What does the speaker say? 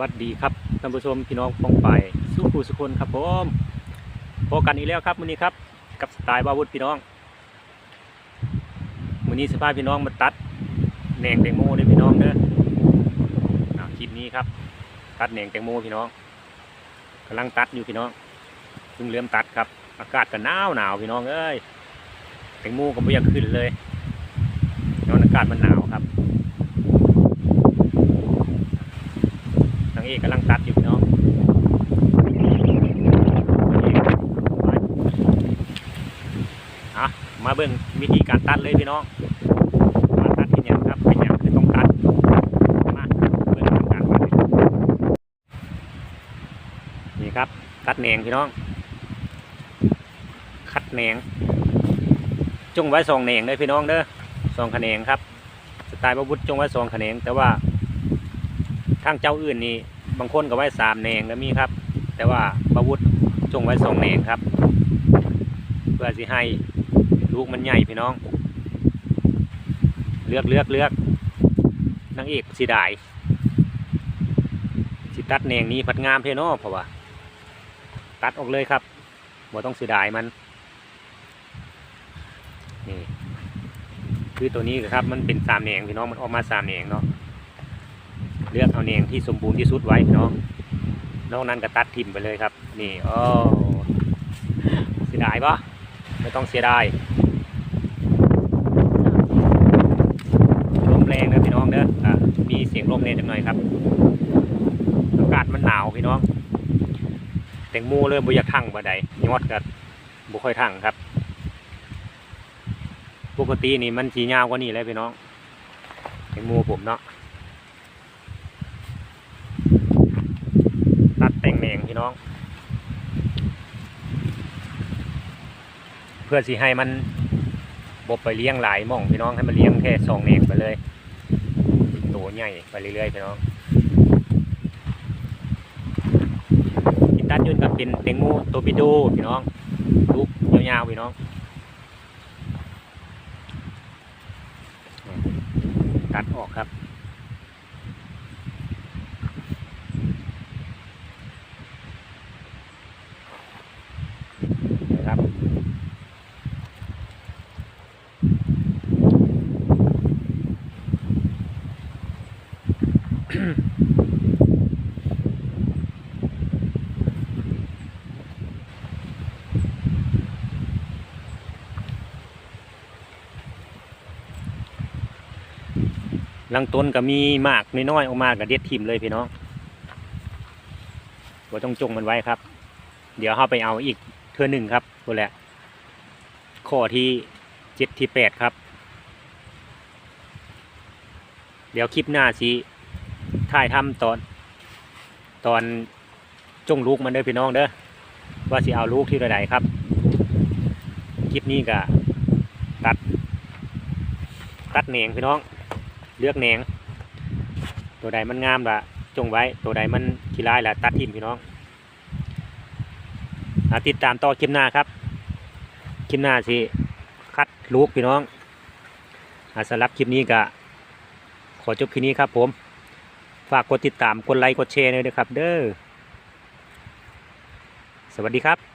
วัสดีครับท่านผู้ชมพี่น้องปองไปสู้ผู้สุคนครับผมพบกันอีกแล้วครับมื้อนี้ครับ กับสไตล์บาวุฒพี่น้องมื้อนี้สภาพพี่น้องมาตัดแหนงแตงโมเด้อพี่น้องเด้อคลิปนี้ครับ ตัดแหนงแตงโมพี่น้องกำลังตัดอยู่พี่น้องเพิ่งเริ่มตัดครับ อากาศก็หนาวหนาวพี่น้องเอ้ยแตงโมก็ไม่อยากขึ้นเลยย้อนอากาศมันหนาวครับ นาง เอกกำลังตัดอยู่พี่น้องอะมาเบิ่งวิธีการตัดเลยพี่น้องการตัดเป็นหยังครับเป็นหยังคือต้องตัดมาเบิ่งทำการตัดนี่ครับตัดแหนงพี่น้อง คัดแหนงจงไว้สองแหนงเลยพี่น้องเด้อสองแหนงครับสไตล์พระพุทธจงไว้สองแหนงแต่ว่าทางเจ้าอื่นนี่ บางคนก็ไว้สามแหนงก็มีครับ แต่ว่าบาวุธจงไว้สองแหนงครับ เพื่อสิให้ลูกมันใหญ่พี่น้อง เลือกเลือกเลือกนางเอกสีดายสิตัดแหนงนี้พัดงามเพนอเพราะว่า ตัดออกเลยครับบ่ต้องเสียดายมันนี่คือตัวนี้ครับ มันเป็นสามแหนงพี่น้องมันออกมาสามแหนงเนาะ เลือกเอาเนียงที่สมบูรณ์ที่สุดไว้พี่น้องนอกนั้นก็ตัดทิมไปเลยครับ นี่โอ้เสียดายปะไม่ต้องเสียดายลมแรงนะพี่น้องเด้ออะมีเสียงลมเล่นจังหน่อยครับอากาศมันหนาวพี่น้องแตงโมเริ่มบุอยกทั่งบ่ได้ยอดก็บุค่อยทั่งครับ ปกตินี่มันสียาวกว่านี้เลยพี่น้องแตงโมผมเนาะ ตัดแต่งแหนงพี่น้อง เพื่อสิให้มันบบไปเลี้ยงหลายม่องพี่น้องให้มันเลี้ยงแค่สองแหนงไปเลยตัวใหญ่ไปเรื่อยๆพี่น้องที่ตัดยุ่นกับเป็นเต็งโมโตปิโดพี่น้องลูกยาวๆพี่น้องตัดออกครับ ลังต้นก็มีมากน้อยๆออกมากับเด็ดทิมเลยพี่น้องบ่ต้องจงมันไว้ครับ เดี๋ยวเราไปเอาอีกเทือหนึ่งครับตัวแหละ ข้อที่เจ็ดที่แปดครับ เดี๋ยวคลิปหน้าสิ ถ่ายทำตอน ตอนจ้งลูกมันเด้อพี่น้องเด้อว่าสิเอาลูกที่ใดครับคลิปนี้ก็ตัด ตัดแหนงพี่น้อง เลือกแหนง ตัวใดมันงามละจงไว้ ตัวใดมันขี้ร้ายละตัดทิมพี่น้องอติดตามต่อคลิปหน้าครับคลิปหน้าสิคัดลูกพี่น้องอาสำหรับคลิปนี้ก็ขอจบคลิปนี้ครับผม ฝากกดติดตาม กดไลค์ กดแชร์เลยนะครับ เด้อ สวัสดีครับ